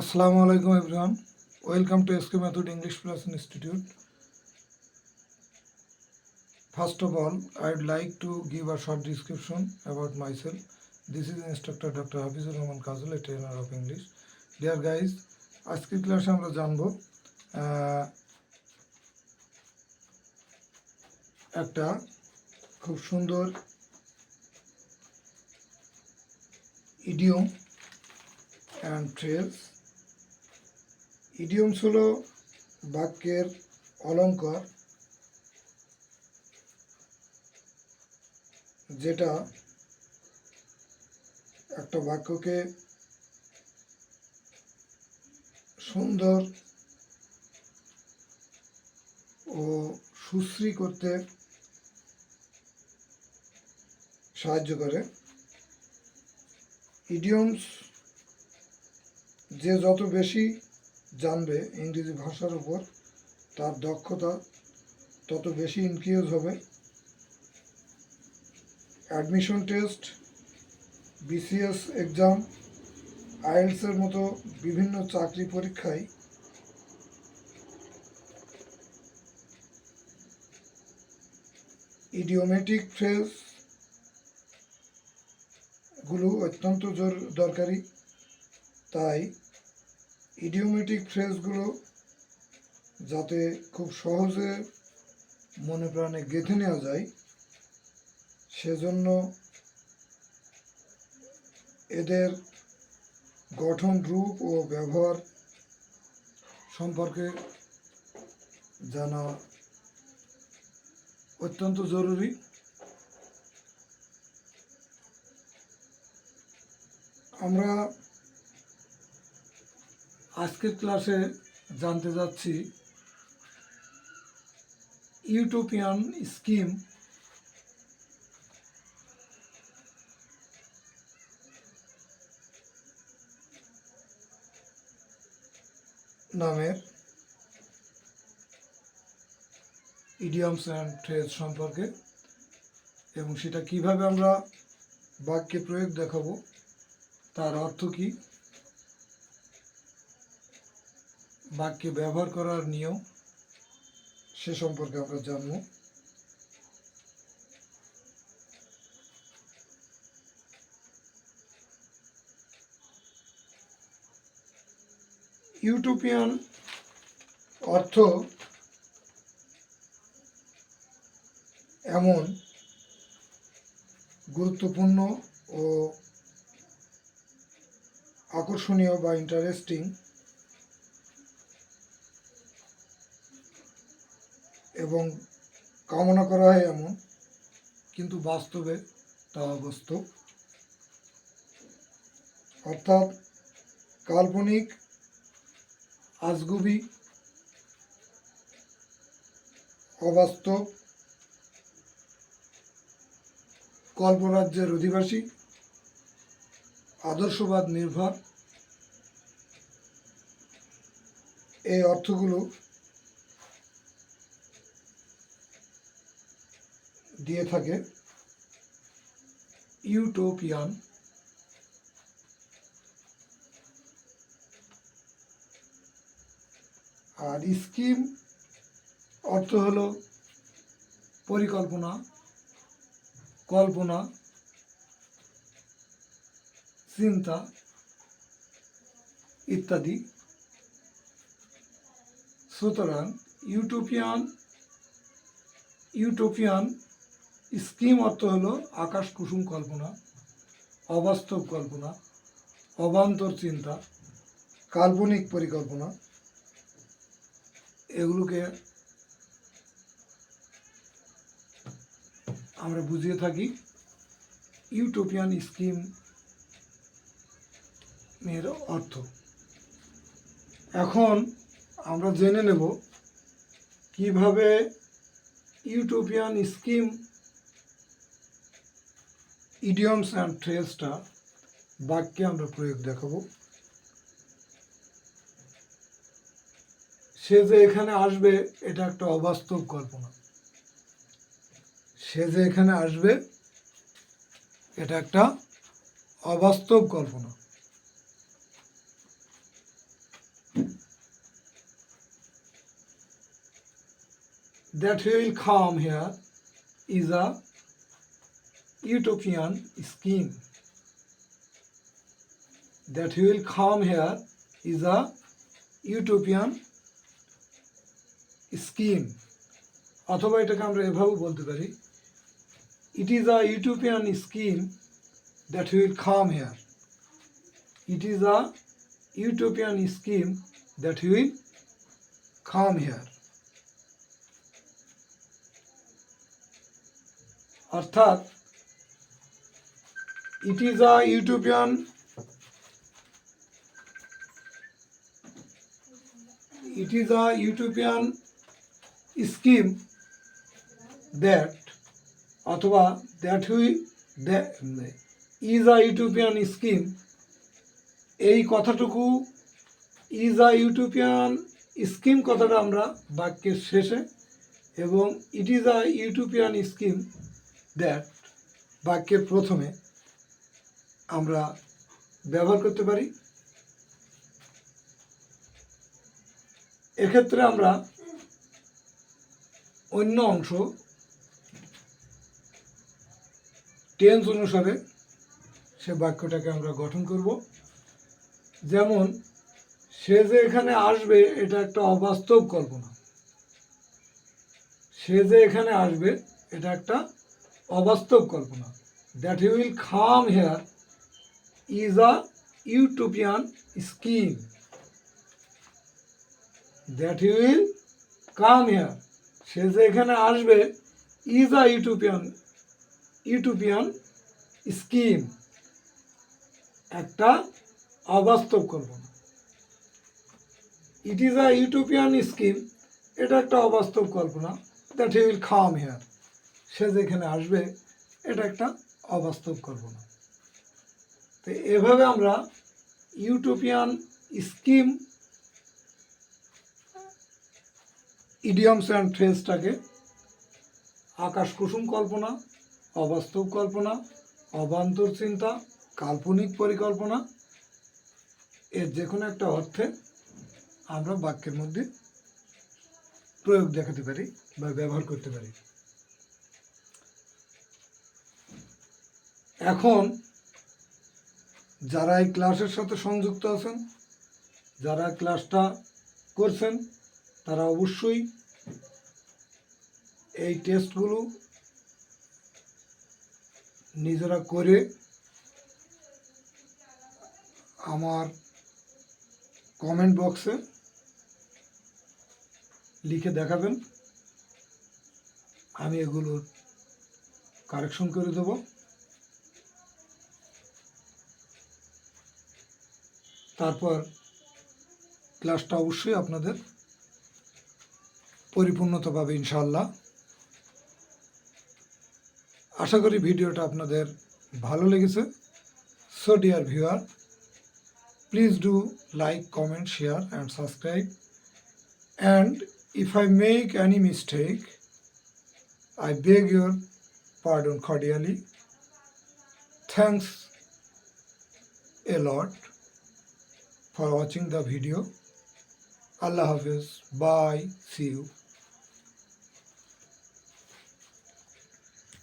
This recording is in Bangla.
Assalamu alaikum everyone. Welcome to SK Method English Plus Institute. First of all, I'd like to give a short description about myself. This is instructor Dr. Hafizur Rahman Kazul, a trainer of English. Dear guys, আজকের ক্লাসে আমরা জানব একটা খুব সুন্দর ইডিয়ম অ্যান্ড ট্রেলস ইডিয়মস হলো বাক্যের অলঙ্কার যেটা একটা বাক্যকে সুন্দর ও সুশ্রী করতে সাহায্য করে। ইডিয়মস যে যত বেশি জানবে ইংরেজি ভাষার উপর, তার দক্ষতা তত বেশি ইনক্রিজ হবে। অ্যাডমিশন টেস্ট বিসিএস এক্সাম আইএলসের মতো বিভিন্ন চাকরি পরীক্ষায়। ইডিওমেটিক ফ্রেজগুলো অত্যন্ত দরকারি তাই ইডিওমেটিক ফ্রেজগুলো যাতে খুব সহজে মনে প্রাণে গেঁথে নেওয়া যায়, সেজন্য এদের গঠন, রূপ ও ব্যবহার সম্পর্কে জানা অত্যন্ত জরুরি। আমরা আজকের ক্লাসে জানতে যাচ্ছি, ইউটোপিয়ান স্কিম নামের ইডিয়ামস অ্যান্ড ট্রেজ সম্পর্কে এবং সেটা কীভাবে আমরা বাক্যে প্রয়োগ দেখাবো, তার অর্থ কী? বাক্যে ব্যবহার করার নিয়ম সে সম্পর্কে আমরা জানব। ইউটোপিয়ান অর্থ এমন, গুরুত্বপূর্ণ ও আকর্ষণীয় বা ইন্টারেস্টিং এবং কামনা করা হয় এমন, কিন্তু বাস্তবে তা অবাস্তব। অর্থাৎ কাল্পনিক আজগুবি অবাস্তব কল্পরাজ্যের অধিবাসী, আদর্শবাদ নির্ভর। এই অর্থগুলো দিয়ে থাকে। ইউটোপিয়ান। আর স্কিম অর্থ হলো পরিকল্পনা কল্পনা চিন্তা ইত্যাদি। সুতরাং ইউটোপিয়ান ইউটোপিয়ান স্কিম অর্থ হলো আকাশ কুসুম কল্পনা, অবাস্তব কল্পনা, অবান্তর চিন্তা, কাল্পনিক পরিকল্পনা। এগুলোকে আমরা বুঝিয়ে থাকি। ইউটোপিয়ান স্কিম এর অর্থ। এখন আমরা জেনে নেব কীভাবে ইউটোপিয়ান স্কিম ইডিয়মস অ্যান্ড ফ্রেজটা বাক্যে আমরা প্রয়োগ দেখাবো সে যে এখানে আসবে, এটা একটা অবাস্তব কল্পনা। সে যে এখানে আসবে, এটা একটা অবাস্তব কল্পনা। That he will come here is a utopian scheme. That he will come here is a utopian scheme. অথবা এটাকে আমরা এভাবেও বলতে পারি it is a utopian scheme that will come here it is a utopian scheme that will come here অর্থাৎ it is a utopian it is a utopian scheme that, অথবা that he is a utopian scheme এই কথাটুকু ইজ আ ইউটোপিয়ান স্কিম কথাটা আমরা বাক্যের শেষে, এবং it is a utopian scheme that বাক্যের প্রথমে আমরা ব্যবহার করতে পারি। এক্ষেত্রে আমরা অন্য অংশ টেন্স অনুসারে সে বাক্যটাকে আমরা গঠন করব। যেমন, সে যে এখানে আসবে, এটা একটা অবাস্তব কল্পনা। সে যে এখানে আসবে, এটা একটা অবাস্তব কল্পনা। That he will come here is a utopian scheme that he will come here say যে এখানে আসবে is a utopian utopian scheme একটা অবাস্তব কল্পনা। It is a utopian scheme এটা একটা অবাস্তব কল্পনা that he will come here সে যেখানে আসবে, এটা একটা অবাস্তব কল্পনা। তো এভাবে আমরা ইউটোপিয়ান স্কিম ইডিয়মস অ্যান্ড ফ্রেজটাকে আকাশ কুসুম কল্পনা, অবাস্তব কল্পনা, অবান্তর চিন্তা, কাল্পনিক পরিকল্পনা, এর যে কোনো একটা অর্থে আমরা বাক্যের মধ্যে প্রয়োগ দেখাতে পারি বা ব্যবহার করতে পারি। এখন যারা এই ক্লাসের সাথে সংযুক্ত আছেন, যারা ক্লাসটা করছেন, তারা অবশ্যই এই টেস্টগুলো নিজেরা করে আমার কমেন্ট বক্সে লিখে দেখাবেন। আমি এগুলোর কারেকশন করে দেব। তারপর ক্লাসটা অবশ্যই আপনাদের পরিপূর্ণতা পাবে ইনশাল্লাহ আশা করি ভিডিওটা আপনাদের ভালো লেগেছে। So dear viewer please do like comment share and subscribe and if I make any mistake I beg your pardon cordially. Thanks a lot. For watching the video. Allah Hafiz. Bye. See you.